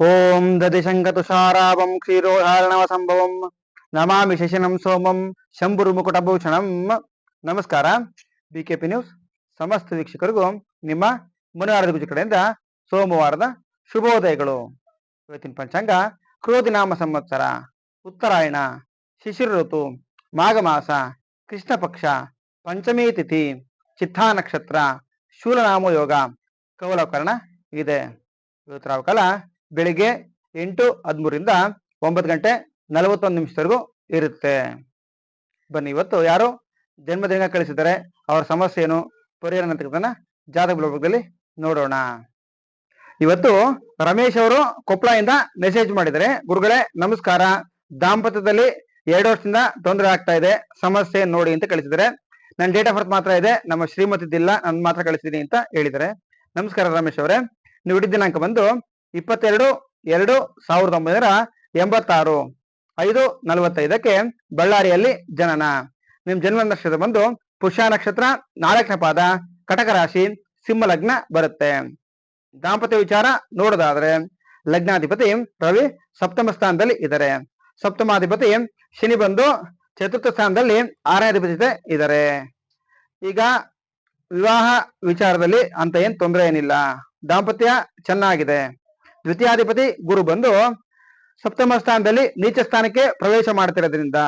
ಓಂ ದದಿಶಂಕತುಷಾರಾವಂ ಕ್ಷೀರೋಧಾರಣವ ಸಂಭವಂ ನಮಾಮಿ ಶಶಿನಂ ಸೋಮಂ ಶಂಭುರು ಮುಕುಟಭೂಷಣಂ ನಮಸ್ಕಾರ P news ಸಮಸ್ತ ವೀಕ್ಷಕರಿಗೂ ನಿಮ್ಮ ಮುನಿವಾರದ ಗುಜ ಕಡೆಯಿಂದ ಸೋಮವಾರದ ಶುಭೋದಯಗಳು. ಇವತ್ತಿನ ಪಂಚಾಂಗ, ಕ್ರೋಧಿನಾಮ ಸಂವತ್ಸರ, ಉತ್ತರಾಯಣ ಶಿಶಿರ ಋತು ಮಾಘ ಮಾಸ ಕೃಷ್ಣ ಪಕ್ಷ ಪಂಚಮಿ ತಿಥಿ ಚಿತ್ತಾ ನಕ್ಷತ್ರ ಶೂಲನಾಮ ಯೋಗ ಕವಲಕರಣ ಇದೆ. ಇವತ್ತು ನಾವು ಕಾಲ ಬೆಳಿಗ್ಗೆ ಎಂಟು ಹದಿಮೂರಿಂದ ಒಂಬತ್ತು ಗಂಟೆ ನಲವತ್ತೊಂದು ನಿಮಿಷದವರೆಗೂ ಇರುತ್ತೆ. ಬನ್ನಿ, ಇವತ್ತು ಯಾರು ಜನ್ಮದಿನ ಕಳಿಸಿದ್ದಾರೆ, ಅವರ ಸಮಸ್ಯೆ ಏನು, ಪರಿಹಾರ ನಂತರದನ್ನ ಜಾತಕ ಬ್ಲಾಗದಲ್ಲಿ ನೋಡೋಣ. ಇವತ್ತು ರಮೇಶ್ ಅವರು ಕೊಪ್ಪಳದಿಂದ ಮೆಸೇಜ್ ಮಾಡಿದ್ದಾರೆ. ಗುರುಗಳೇ, ನಮಸ್ಕಾರ. ದಾಂಪತ್ಯದಲ್ಲಿ ಎರಡು ವರ್ಷದಿಂದ ತೊಂದರೆ ಆಗ್ತಾ ಇದೆ, ಸಮಸ್ಯೆ ನೋಡಿ ಅಂತ ಕಳಿಸಿದರೆ ನನ್ನ ಡೇಟ್ ಆಫ್ ಬರ್ತ್ ಮಾತ್ರ ಇದೆ, ನಮ್ಮ ಶ್ರೀಮತಿದ್ದಿಲ್ಲ ನನ್ನ ಮಾತ್ರ ಕಳಿಸಿದ್ದೀನಿ ಅಂತ ಹೇಳಿದರೆ ನಮಸ್ಕಾರ ರಮೇಶ್ ಅವರೇ. ನೀವು ಹಿಡಿದ ದಿನಾಂಕ ಬಂದು ಇಪ್ಪತ್ತೆರಡು, ಎರಡು ಸಾವಿರದ ಒಂಬೈನೂರ ಎಂಬತ್ತಾರು, ಐದು ನಲವತ್ತೈದಕ್ಕೆ ಬಳ್ಳಾರಿಯಲ್ಲಿ ಜನನ. ನಿಮ್ ಜನ್ಮ ನಕ್ಷತ್ರ ಬಂದು ಪುಷ್ಯ ನಕ್ಷತ್ರ, ನಾಲ್ಕನೇ ಪಾದ, ಕಟಕ ರಾಶಿ, ಸಿಂಹ ಲಗ್ನ ಬರುತ್ತೆ. ದಾಂಪತ್ಯ ವಿಚಾರ ನೋಡೋದಾದ್ರೆ, ಲಗ್ನಾಧಿಪತಿ ರವಿ ಸಪ್ತಮ ಸ್ಥಾನದಲ್ಲಿ ಇದ್ದಾರೆ. ಸಪ್ತಮಾಧಿಪತಿ ಶನಿ ಬಂದು ಚತುರ್ಥ ಸ್ಥಾನದಲ್ಲಿ ಆರನೇ ಅಧಿಪತಿ ಇದ್ದಾರೆ. ಈಗ ವಿವಾಹ ವಿಚಾರದಲ್ಲಿ ಅಂತ ಏನ್ ತೊಂದರೆ ಏನಿಲ್ಲ. ದಾಂಪತ್ಯ ಚೆನ್ನಾಗಿದೆ. ದ್ವಿತೀಯಾಧಿಪತಿ ಗುರು ಬಂದು ಸಪ್ತಮ ಸ್ಥಾನದಲ್ಲಿ ನೀಚ ಸ್ಥಾನಕ್ಕೆ ಪ್ರವೇಶ ಮಾಡ್ತಿರೋದ್ರಿಂದ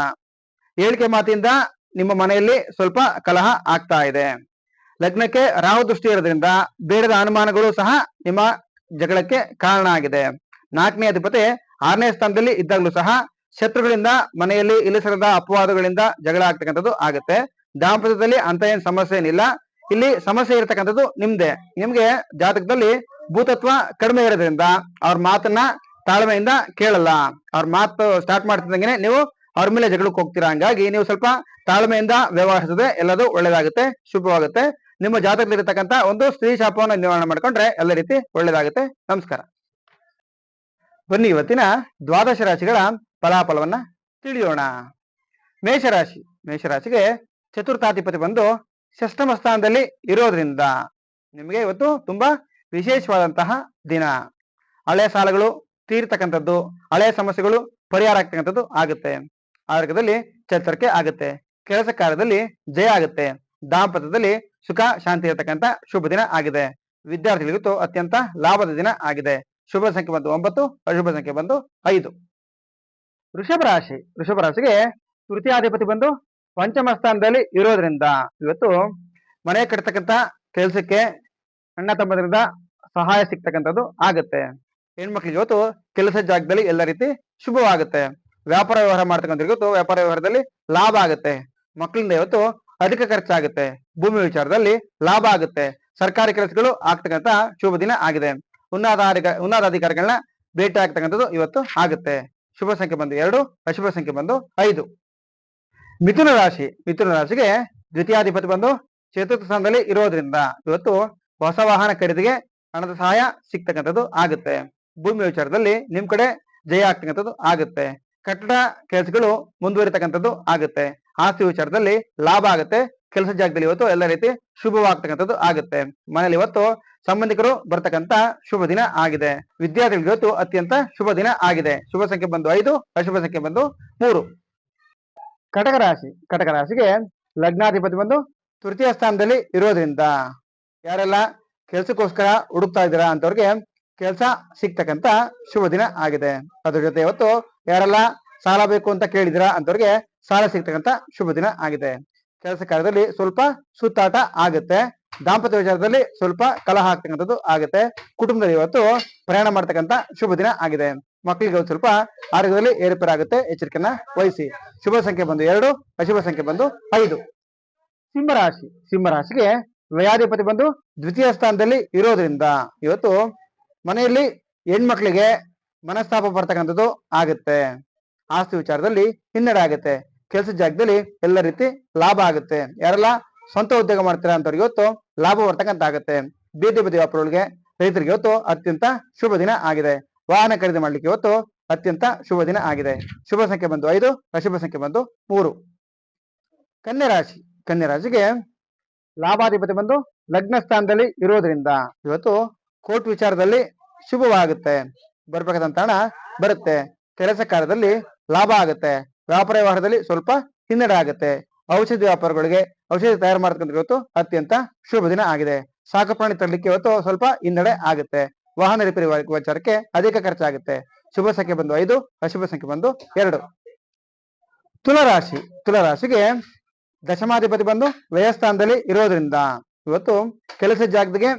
ಹೇಳಿಕೆ ಮಾತಿಂದ ನಿಮ್ಮ ಮನೆಯಲ್ಲಿ ಸ್ವಲ್ಪ ಕಲಹ ಆಗ್ತಾ ಇದೆ. ಲಗ್ನಕ್ಕೆ ರಾಹು ದೃಷ್ಟಿ ಇರೋದ್ರಿಂದ ಬೇಡದ ಅನುಮಾನಗಳು ಸಹ ನಿಮ್ಮ ಜಗಳಕ್ಕೆ ಕಾರಣ ಆಗಿದೆ. ನಾಲ್ಕನೇ ಅಧಿಪತಿ ಆರನೇ ಸ್ಥಾನದಲ್ಲಿ ಇದ್ದಾಗಲೂ ಸಹ ಶತ್ರುಗಳಿಂದ ಮನೆಯಲ್ಲಿ ಇಲಿಸರದ ಅಪವಾದಗಳಿಂದ ಜಗಳ ಆಗ್ತಕ್ಕಂಥದ್ದು ಆಗುತ್ತೆ. ದಾಂಪತ್ಯದಲ್ಲಿ ಅಂತ ಏನ್ ಸಮಸ್ಯೆ ಏನಿಲ್ಲ ಇಲ್ಲಿ ಸಮಸ್ಯೆ ಇರತಕ್ಕಂಥದ್ದು ನಿಮ್ದೆ. ನಿಮ್ಗೆ ಜಾತಕದಲ್ಲಿ ಭೂತತ್ವ ಕಡಿಮೆ ಇರೋದ್ರಿಂದ ಅವ್ರ ಮಾತನ್ನ ತಾಳ್ಮೆಯಿಂದ ಕೇಳಲ್ಲ. ಅವ್ರ ಮಾತು ಸ್ಟಾರ್ಟ್ ಮಾಡ್ತಿದ್ದಂಗೆ ನೀವು ಅವ್ರ ಮೇಲೆ ಜಗಳಕ್ಕೆ ಹೋಗ್ತೀರಾ? ಹಂಗಾಗಿ ನೀವು ಸ್ವಲ್ಪ ತಾಳ್ಮೆಯಿಂದ ವ್ಯವಹರಿಸಿದ್ರೆ ಎಲ್ಲದೂ ಒಳ್ಳೇದಾಗುತ್ತೆ, ಶುಭವಾಗುತ್ತೆ. ನಿಮ್ಮ ಜಾತಕದಲ್ಲಿರತಕ್ಕಂತ ಒಂದು ಸ್ತ್ರೀ ಶಾಪವನ್ನು ನಿವಾರಣೆ ಮಾಡ್ಕೊಂಡ್ರೆ ಎಲ್ಲ ರೀತಿ ಒಳ್ಳೇದಾಗುತ್ತೆ. ನಮಸ್ಕಾರ. ಬನ್ನಿ ಇವತ್ತಿನ ದ್ವಾದಶ ರಾಶಿಗಳ ಫಲಾಫಲವನ್ನ ತಿಳಿಯೋಣ. ಮೇಷರಾಶಿ, ಮೇಷರಾಶಿಗೆ ಚತುರ್ಥಾಧಿಪತಿ ಬಂದು ಷಷ್ಠಮ ಸ್ಥಾನದಲ್ಲಿ ಇರೋದ್ರಿಂದ ನಿಮಗೆ ಇವತ್ತು ತುಂಬಾ ವಿಶೇಷವಾದಂತಹ ದಿನ. ಹಳೆ ಸಾಲಗಳು ತೀರ್ತಕ್ಕಂಥದ್ದು, ಹಳೆ ಸಮಸ್ಯೆಗಳು ಪರಿಹಾರ ಆಗ್ತಕ್ಕಂಥದ್ದು ಆಗುತ್ತೆ. ಆರೋಗ್ಯದಲ್ಲಿ ಚೇತರಿಕೆ ಆಗುತ್ತೆ. ಕೆಲಸ ಕಾರ್ಯದಲ್ಲಿ ಜಯ ಆಗುತ್ತೆ. ದಾಂಪತ್ಯದಲ್ಲಿ ಸುಖ, ಶಾಂತಿ ಇರತಕ್ಕಂತ ಶುಭ ದಿನ ಆಗಿದೆ. ವಿದ್ಯಾರ್ಥಿಗಳಿಗೂ ಅತ್ಯಂತ ಲಾಭದ ದಿನ ಆಗಿದೆ. ಶುಭ ಸಂಖ್ಯೆ ಬಂದು ಒಂಬತ್ತು, ಅಶುಭ ಸಂಖ್ಯೆ ಬಂದು ಐದು. ವೃಷಭ ರಾಶಿ. ವೃಷಭ ರಾಶಿಗೆ ತೃತೀಯಾಧಿಪತಿ ಬಂದು ಪಂಚಮ ಸ್ಥಾನದಲ್ಲಿ ಇರೋದ್ರಿಂದ ಇವತ್ತು ಮನೆ ಕಟ್ಟತಕ್ಕಂತ ಕೆಲಸಕ್ಕೆ ಅಣ್ಣ ತಮ್ಮದ್ರಿಂದ ಸಹಾಯ ಸಿಗ್ತಕ್ಕಂಥದ್ದು ಆಗುತ್ತೆ. ಹೆಣ್ಮಕ್ಳಿಗೆ ಇವತ್ತು ಕೆಲಸ ಜಾಗದಲ್ಲಿ ಎಲ್ಲ ರೀತಿ ಶುಭವಾಗುತ್ತೆ. ವ್ಯಾಪಾರ ವ್ಯವಹಾರ ಮಾಡ್ತಕ್ಕಂಥ ಇವತ್ತು ವ್ಯಾಪಾರ ವ್ಯವಹಾರದಲ್ಲಿ ಲಾಭ ಆಗುತ್ತೆ. ಮಕ್ಕಳಿಂದ ಇವತ್ತು ಅಧಿಕ ಖರ್ಚಾಗುತ್ತೆ. ಭೂಮಿ ವಿಚಾರದಲ್ಲಿ ಲಾಭ ಆಗುತ್ತೆ. ಸರ್ಕಾರಿ ಕೆಲಸಗಳು ಆಗ್ತಕ್ಕಂಥ ಶುಭ ದಿನ ಆಗಿದೆ. ಉನ್ನತಾಧಿಕ, ಉನ್ನತಾಧಿಕಾರಿಗಳನ್ನ ಭೇಟಿ ಆಗ್ತಕ್ಕಂಥದ್ದು ಇವತ್ತು ಆಗುತ್ತೆ. ಶುಭ ಸಂಖ್ಯೆ ಬಂದು ಎರಡು, ಅಶುಭ ಸಂಖ್ಯೆ ಬಂದು ಐದು. ಮಿಥುನ ರಾಶಿ, ಮಿಥುನ ರಾಶಿಗೆ ದ್ವಿತೀಯಾಧಿಪತಿ ಬಂದು ಚತುರ್ಥ ಸ್ಥಾನದಲ್ಲಿ ಇರೋದ್ರಿಂದ ಇವತ್ತು ಹೊಸ ವಾಹನ ಖರೀದಿಗೆ ಹಣದ ಸಹಾಯ ಸಿಗ್ತಕ್ಕಂಥದ್ದು ಆಗುತ್ತೆ. ಭೂಮಿ ವಿಚಾರದಲ್ಲಿ ನಿಮ್ ಕಡೆ ಜಯ ಆಗ್ತಕ್ಕಂಥದ್ದು ಆಗುತ್ತೆ. ಕಟ್ಟಡ ಕೆಲಸಗಳು ಮುಂದುವರಿತಕ್ಕಂಥದ್ದು ಆಗುತ್ತೆ. ಆಸ್ತಿ ವಿಚಾರದಲ್ಲಿ ಲಾಭ ಆಗುತ್ತೆ. ಕೆಲಸ ಜಾಗದಲ್ಲಿ ಇವತ್ತು ಎಲ್ಲ ರೀತಿ ಶುಭವಾಗ್ತಕ್ಕಂಥದ್ದು ಆಗುತ್ತೆ. ಮನೇಲಿ ಇವತ್ತು ಸಂಬಂಧಿಕರು ಬರ್ತಕ್ಕಂತ ಶುಭ ದಿನ ಆಗಿದೆ. ವಿದ್ಯಾರ್ಥಿಗಳಿಗೆ ಇವತ್ತು ಅತ್ಯಂತ ಶುಭ ದಿನ ಆಗಿದೆ. ಶುಭ ಸಂಖ್ಯೆ ಬಂದು ಐದು, ಅಶುಭ ಸಂಖ್ಯೆ ಬಂದು ಮೂರು. ಕಟಕ ರಾಶಿ, ಕಟಕ ರಾಶಿಗೆ ಲಗ್ನಾಧಿಪತಿ ಬಂದು ತೃತೀಯ ಸ್ಥಾನದಲ್ಲಿ ಇರೋದ್ರಿಂದ ಯಾರೆಲ್ಲ ಕೆಲ್ಸಕ್ಕೋಸ್ಕರ ಹುಡುಕ್ತಾ ಇದ್ದೀರಾ ಅಂತವ್ರಿಗೆ ಕೆಲಸ ಸಿಗ್ತಕ್ಕಂತ ಶುಭ ದಿನ ಆಗಿದೆ. ಅದ್ರ ಜೊತೆ ಇವತ್ತು ಯಾರೆಲ್ಲ ಸಾಲ ಬೇಕು ಅಂತ ಕೇಳಿದಿರಾ ಅಂತವ್ರಿಗೆ ಸಾಲ ಸಿಗ್ತಕ್ಕಂತ ಶುಭ ದಿನ ಆಗಿದೆ. ಕೆಲಸ ಕಾರ್ಯದಲ್ಲಿ ಸ್ವಲ್ಪ ಸುತ್ತಾಟ ಆಗುತ್ತೆ. ದಾಂಪತ್ಯ ವಿಚಾರದಲ್ಲಿ ಸ್ವಲ್ಪ ಕಲಹ ಆಗ್ತಕ್ಕಂಥದ್ದು ಆಗುತ್ತೆ. ಕುಟುಂಬದಲ್ಲಿ ಇವತ್ತು ಪ್ರಯಾಣ ಮಾಡ್ತಕ್ಕಂತ ಶುಭ ದಿನ ಆಗಿದೆ. ಮಕ್ಕಳಿಗೆ ಒಂದು ಸ್ವಲ್ಪ ಆರೋಗ್ಯದಲ್ಲಿ ಏರುಪೇರಾಗುತ್ತೆ. ಎಚ್ಚರಿಕೆಯನ್ನ ವಹಿಸಿ. ಶುಭ ಸಂಖ್ಯೆ ಬಂದು ಎರಡು, ಅಶುಭ ಸಂಖ್ಯೆ ಬಂದು ಐದು. ಸಿಂಹರಾಶಿ. ಸಿಂಹರಾಶಿಗೆ ವ್ಯಾಧಿಪತಿ ಬಂದು ದ್ವಿತೀಯ ಸ್ಥಾನದಲ್ಲಿ ಇರೋದ್ರಿಂದ ಇವತ್ತು ಮನೆಯಲ್ಲಿ ಹೆಣ್ಮಕ್ಳಿಗೆ ಮನಸ್ತಾಪ ಬರ್ತಕ್ಕಂಥದ್ದು ಆಗುತ್ತೆ. ಆಸ್ತಿ ವಿಚಾರದಲ್ಲಿ ಹಿನ್ನಡೆ ಆಗುತ್ತೆ. ಕೆಲಸ ಜಾಗದಲ್ಲಿ ಎಲ್ಲ ರೀತಿ ಲಾಭ ಆಗುತ್ತೆ. ಯಾರೆಲ್ಲ ಸ್ವಂತ ಉದ್ಯೋಗ ಮಾಡ್ತೀರಾ ಅಂತವ್ರಿಗೆ ಇವತ್ತು ಲಾಭ ಬರ್ತಕ್ಕಂತ ಆಗುತ್ತೆ ಬೀದಿ ಬದಿ ವ್ಯಾಪಾರಗಳಿಗೆ ರೈತರಿಗೆ ಇವತ್ತು ಅತ್ಯಂತ ಶುಭ ದಿನ ಆಗಿದೆ. ವಾಹನ ಖರೀದಿ ಮಾಡ್ಲಿಕ್ಕೆ ಇವತ್ತು ಅತ್ಯಂತ ಶುಭ ದಿನ ಆಗಿದೆ. ಶುಭ ಸಂಖ್ಯೆ ಬಂದು ಐದು, ಅಶುಭ ಸಂಖ್ಯೆ ಬಂದು ಮೂರು. ಕನ್ಯಾ ರಾಶಿ. ಲಾಭಾಧಿಪತಿ ಬಂದು ಲಗ್ನ ಸ್ಥಾನದಲ್ಲಿ ಇರೋದ್ರಿಂದ ಇವತ್ತು ಕೋರ್ಟ್ ವಿಚಾರದಲ್ಲಿ ಶುಭವಾಗುತ್ತೆ. ಬರ್ಬೇಕಾದಂತ ಹಣ ಬರುತ್ತೆ. ಕೆಲಸ ಕಾರ್ಯದಲ್ಲಿ ಲಾಭ ಆಗುತ್ತೆ. ವ್ಯಾಪಾರ ವ್ಯವಹಾರದಲ್ಲಿ ಸ್ವಲ್ಪ ಹಿನ್ನಡೆ ಆಗುತ್ತೆ. ಔಷಧಿ ವ್ಯಾಪಾರಗಳಿಗೆ ಔಷಧಿ ತಯಾರು ಮಾಡ್ತಕ್ಕಂಥ ಇವತ್ತು ಅತ್ಯಂತ ಶುಭ ದಿನ ಆಗಿದೆ. ಸಾಕುಪ್ರಾಣಿ ತರಲಿಕ್ಕೆ ಇವತ್ತು ಸ್ವಲ್ಪ ಹಿನ್ನಡೆ ಆಗುತ್ತೆ. ವಾಹನ ರಿಪೇರಿ ವಿಚಾರಕ್ಕೆ ಅಧಿಕ ಖರ್ಚಾಗುತ್ತೆ. ಶುಭ ಸಂಖ್ಯೆ ಬಂದು ಐದು, ಅಶುಭ ಸಂಖ್ಯೆ ಬಂದು ಎರಡು. ತುಲಾರಾಶಿ, ತುಲಾರಾಶಿಗೆ ದಶಮಾಧಿಪತಿ ಬಂದು ವ್ಯಯಸ್ಥಾನದಲ್ಲಿ ಇರೋದ್ರಿಂದ ಇವತ್ತು ಕೆಲಸ ಜಾಗದಿಗೆ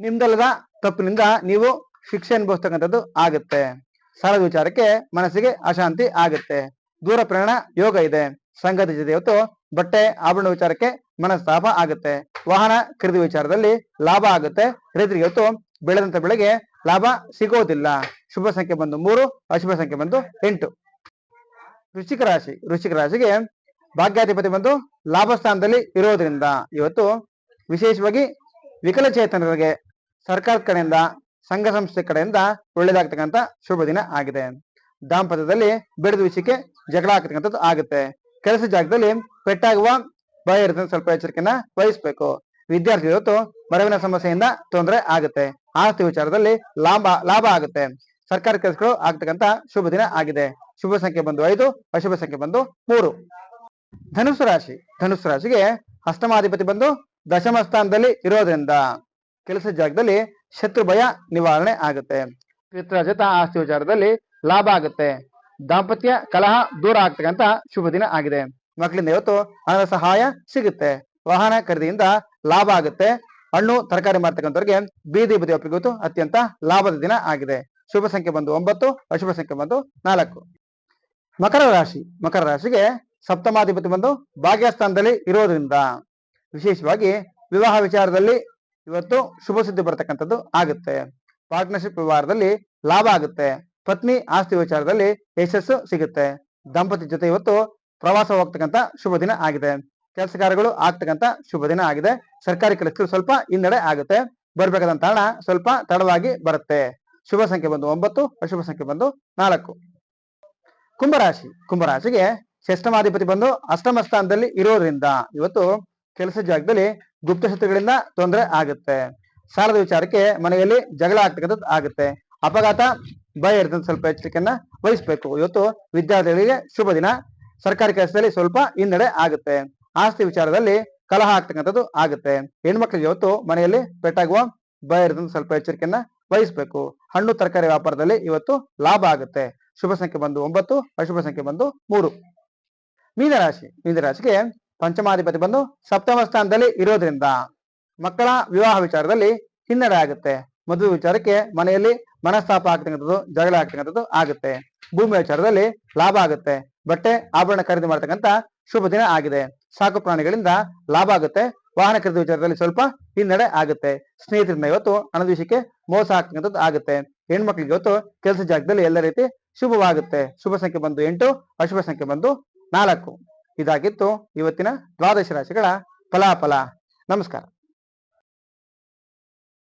ನಿಮ್ದಲ್ಲದ ತಪ್ಪಿನಿಂದ ನೀವು ಶಿಕ್ಷೆ ಅನುಭವಿಸ್ತಕ್ಕಂಥದ್ದು ಆಗುತ್ತೆ. ಸಾಲದ ವಿಚಾರಕ್ಕೆ ಮನಸ್ಸಿಗೆ ಅಶಾಂತಿ ಆಗುತ್ತೆ. ದೂರ ಪ್ರಯಾಣ ಯೋಗ ಇದೆ. ಸಂಗತಿ ಜೊತೆ ಇವತ್ತು ಬಟ್ಟೆ ಆಭರಣ ವಿಚಾರಕ್ಕೆ ಮನಸ್ತಾಪ ಆಗುತ್ತೆ. ವಾಹನ ಖರೀದಿ ವಿಚಾರದಲ್ಲಿ ಲಾಭ ಆಗುತ್ತೆ. ರೈತರಿಗೆ ಇವತ್ತು ಬೆಳೆದಂತ ಬೆಳೆಗೆ ಲಾಭ ಸಿಗೋದಿಲ್ಲ. ಶುಭ ಸಂಖ್ಯೆ ಬಂದು ಮೂರು, ಅಶುಭ ಸಂಖ್ಯೆ ಬಂದು ಎಂಟು. ವೃಶ್ಚಿಕ ರಾಶಿ, ವೃಶ್ಚಿಕ ರಾಶಿಗೆ ಭಾಗ್ಯಾಧಿಪತಿ ಬಂದು ಲಾಭಸ್ಥಾನದಲ್ಲಿ ಇರೋದ್ರಿಂದ ಇವತ್ತು ವಿಶೇಷವಾಗಿ ವಿಕಲಚೇತನರಿಗೆ ಸರ್ಕಾರದ ಕಡೆಯಿಂದ, ಸಂಘ ಸಂಸ್ಥೆ ಕಡೆಯಿಂದ ಒಳ್ಳೇದಾಗ್ತಕ್ಕಂಥ ಶುಭ ದಿನ ಆಗಿದೆ. ದಾಂಪತ್ಯದಲ್ಲಿ ಬಿಡದ ವಿಷಯಕ್ಕೆ ಜಗಳ ಆಗ್ತಕ್ಕಂಥದ್ದು ಆಗುತ್ತೆ. ಕೆಲಸ ಜಾಗದಲ್ಲಿ ಪೆಟ್ಟಾಗುವ ಭಯ ಇರುತ್ತೆ ಸ್ವಲ್ಪ ಎಚ್ಚರಿಕೆಯನ್ನ ವಹಿಸ್ಬೇಕು. ವಿದ್ಯಾರ್ಥಿ ಇವತ್ತು ಮರವಿನ ಸಮಸ್ಯೆಯಿಂದ ತೊಂದರೆ ಆಗುತ್ತೆ. ಆಸ್ತಿ ವಿಚಾರದಲ್ಲಿ ಲಾಭ ಲಾಭ ಆಗುತ್ತೆ. ಸರ್ಕಾರಿ ಕೆಲಸಗಳು ಆಗ್ತಕ್ಕಂಥ ಶುಭ ದಿನ ಆಗಿದೆ. ಶುಭ ಸಂಖ್ಯೆ ಬಂದು ಐದು, ಅಶುಭ ಸಂಖ್ಯೆ ಬಂದು ಮೂರು. ಧನುಸ್ಸು ರಾಶಿ. ಧನುಸ್ಸು ರಾಶಿಗೆ ಅಷ್ಟಮಾಧಿಪತಿ ಬಂದು ದಶಮ ಸ್ಥಾನದಲ್ಲಿ ಇರೋದ್ರಿಂದ ಕೆಲಸ ಜಾಗದಲ್ಲಿ ಶತ್ರು ಭಯ ನಿವಾರಣೆ ಆಗುತ್ತೆ. ಪಿತೃರಜತ ಆಸ್ತಿ ವಿಚಾರದಲ್ಲಿ ಲಾಭ ಆಗುತ್ತೆ. ದಾಂಪತ್ಯ ಕಲಹ ದೂರ ಆಗ್ತಕ್ಕಂತ ಶುಭ ದಿನ ಆಗಿದೆ. ಮಕ್ಕಳಿಂದ ಇವತ್ತು ಹಣದ ಸಹಾಯ ಸಿಗುತ್ತೆ. ವಾಹನ ಖರೀದಿಯಿಂದ ಲಾಭ ಆಗುತ್ತೆ. ಹಣ್ಣು, ತರಕಾರಿ ಮಾರ್ತಕ್ಕಂಥವ್ರಿಗೆ ಬೀದಿ ಬದಿ ಒಪ್ಪಿಗೆ ಇವತ್ತು ಅತ್ಯಂತ ಲಾಭದ ದಿನ ಆಗಿದೆ. ಶುಭ ಸಂಖ್ಯೆ ಬಂದು ಒಂಬತ್ತು, ಅಶುಭ ಸಂಖ್ಯೆ ಬಂದು ನಾಲ್ಕು. ಮಕರ ರಾಶಿ. ಮಕರ ರಾಶಿಗೆ ಸಪ್ತಮಾಧಿಪತಿ ಬಂದು ಭಾಗ್ಯಸ್ಥಾನದಲ್ಲಿ ಇರೋದ್ರಿಂದ ವಿಶೇಷವಾಗಿ ವಿವಾಹ ವಿಚಾರದಲ್ಲಿ ಇವತ್ತು ಶುಭ ಸುದ್ದಿ ಬರ್ತಕ್ಕಂಥದ್ದು ಆಗುತ್ತೆ. ಪಾರ್ಟ್ನರ್ಶಿಪ್ ವ್ಯವಹಾರದಲ್ಲಿ ಲಾಭ ಆಗುತ್ತೆ. ಪತ್ನಿ ಆಸ್ತಿ ವಿಚಾರದಲ್ಲಿ ಯಶಸ್ಸು ಸಿಗುತ್ತೆ. ದಂಪತಿ ಜೊತೆ ಇವತ್ತು ಪ್ರವಾಸ ಹೋಗ್ತಕ್ಕಂಥ ಶುಭ ದಿನ ಆಗಿದೆ. ಕೆಲಸ ಕಾರ್ಯಗಳು ಆಗ್ತಕ್ಕಂಥ ಶುಭ ದಿನ ಆಗಿದೆ. ಸರ್ಕಾರಿ ಕೆಲಸಗಳು ಸ್ವಲ್ಪ ಹಿನ್ನಡೆ ಆಗುತ್ತೆ. ಬರ್ಬೇಕಾದಂತ ಹಣ ಸ್ವಲ್ಪ ತಡವಾಗಿ ಬರುತ್ತೆ. ಶುಭ ಸಂಖ್ಯೆ ಬಂದು ಒಂಬತ್ತು, ಅಶುಭ ಸಂಖ್ಯೆ ಬಂದು ನಾಲ್ಕು. ಕುಂಭರಾಶಿ. ಕುಂಭರಾಶಿಗೆ ಷಷ್ಟಮಾಧಿಪತಿ ಬಂದು ಅಷ್ಟಮ ಸ್ಥಾನದಲ್ಲಿ ಇರೋದ್ರಿಂದ ಇವತ್ತು ಕೆಲಸ ಜಾಗದಲ್ಲಿ ಗುಪ್ತ ಶತ್ರುಗಳಿಂದ ತೊಂದರೆ ಆಗುತ್ತೆ. ಸಾಲದ ವಿಚಾರಕ್ಕೆ ಮನೆಯಲ್ಲಿ ಜಗಳ ಆಗ್ತಕ್ಕಂಥದ್ದು ಆಗುತ್ತೆ. ಅಪಘಾತ, ಭಯ ಇರ್ತದೆ ಸ್ವಲ್ಪ ಎಚ್ಚರಿಕೆಯನ್ನ ವಹಿಸ್ಬೇಕು. ಇವತ್ತು ವಿದ್ಯಾರ್ಥಿಗಳಿಗೆ ಶುಭ ದಿನ. ಸರ್ಕಾರಿ ಕೆಲಸದಲ್ಲಿ ಸ್ವಲ್ಪ ಹಿನ್ನಡೆ ಆಗುತ್ತೆ. ಆಸ್ತಿ ವಿಚಾರದಲ್ಲಿ ಕಲಹ ಆಗ್ತಕ್ಕಂಥದ್ದು ಆಗುತ್ತೆ. ಹೆಣ್ಮಕ್ಳಿಗೆ ಇವತ್ತು ಮನೆಯಲ್ಲಿ ಪೆಟ್ಟಾಗುವ ಭಯ ಇರ್ತದೆ ಸ್ವಲ್ಪ ಎಚ್ಚರಿಕೆಯನ್ನ ವಹಿಸ್ಬೇಕು. ಹಣ್ಣು, ತರಕಾರಿ ವ್ಯಾಪಾರದಲ್ಲಿ ಇವತ್ತು ಲಾಭ ಆಗುತ್ತೆ. ಶುಭ ಸಂಖ್ಯೆ ಬಂದು ಒಂಬತ್ತು, ಅಶುಭ ಸಂಖ್ಯೆ ಬಂದು ಮೂರು. ಮೀನರಾಶಿ ಮೀನರಾಶಿಗೆ ಪಂಚಮಾಧಿಪತಿ ಬಂದು ಸಪ್ತಮ ಸ್ಥಾನದಲ್ಲಿ ಇರೋದ್ರಿಂದ ಮಕ್ಕಳ ವಿವಾಹ ವಿಚಾರದಲ್ಲಿ ಹಿನ್ನಡೆ ಆಗುತ್ತೆ. ಮದುವೆ ವಿಚಾರಕ್ಕೆ ಮನೆಯಲ್ಲಿ ಮನಸ್ತಾಪ ಆಗ್ತಕ್ಕಂಥದ್ದು, ಜಗಳ ಆಗ್ತಕ್ಕಂಥದ್ದು ಆಗುತ್ತೆ. ಭೂಮಿ ವಿಚಾರದಲ್ಲಿ ಲಾಭ ಆಗುತ್ತೆ. ಬಟ್ಟೆ ಆಭರಣ ಖರೀದಿ ಮಾಡ್ತಕ್ಕಂಥ ಶುಭ ದಿನ ಆಗಿದೆ. ಸಾಕು ಪ್ರಾಣಿಗಳಿಂದ ಲಾಭ ಆಗುತ್ತೆ. ವಾಹನ ಖರೀದಿ ವಿಚಾರದಲ್ಲಿ ಸ್ವಲ್ಪ ಹಿನ್ನಡೆ ಆಗುತ್ತೆ. ಸ್ನೇಹಿತರಿಂದ ಇವತ್ತು ಹಣದ ಮೋಸ ಆಗ್ತಕ್ಕಂಥದ್ದು ಆಗುತ್ತೆ. ಹೆಣ್ಮಕ್ಳಿಗೆ ಇವತ್ತು ಕೆಲಸ ಜಾಗದಲ್ಲಿ ಎಲ್ಲ ರೀತಿ ಶುಭವಾಗುತ್ತೆ. ಶುಭ ಸಂಖ್ಯೆ ಬಂದು ಎಂಟು, ಅಶುಭ ಸಂಖ್ಯೆ ಬಂದು ನಾಲ್ಕು. ಇದಾಗಿತ್ತು ಇವತ್ತಿನ ದ್ವಾದಶ ರಾಶಿಗಳ ಫಲಾಫಲ. ನಮಸ್ಕಾರ.